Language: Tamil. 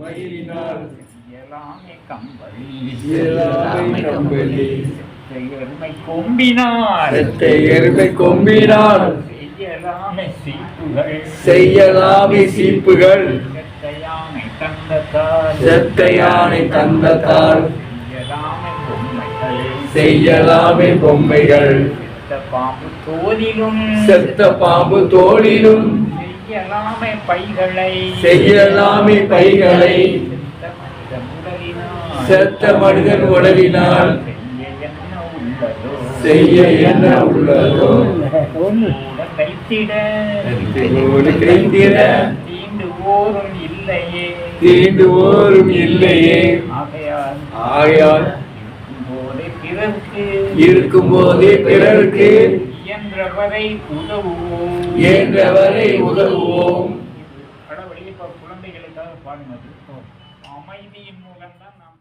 மயிலினால் எல்லாமே கம்பளி. எல்லாமே கம்பளி. எருமை கொம்பினார். செத்தை எருமை கொம்பினால் செய்யலாமே சீப்புகள். செய்யலாமே சீப்புகள். செத்தையானை பொம்மைகள். செத்த பாம்பு தோலிலும் செத்த பாம்பு தோளிலும். செய்யலாமே பைகளை. செய்யலாமே பைகளை. செத்த மனிதன் உடலினால் செய்ய என்ன உள்ளதோ செய்ய என்ன உள்ளதோ. கூட வைத்திட ஒரு கிடைத்திட தீண்டு ஓரும் இல்லையே. தீண்டு ஓரும் இல்லையே. ஆகையால் இருக்கும் போதே பிறருக்கு. இயன்றவரை உதவுவோம். இயன்றவரை உதவுவோம். கடவுளே இப்ப குழந்தைகளுக்காக பாடினது. அமைதியின் மூலம்தான் நாம்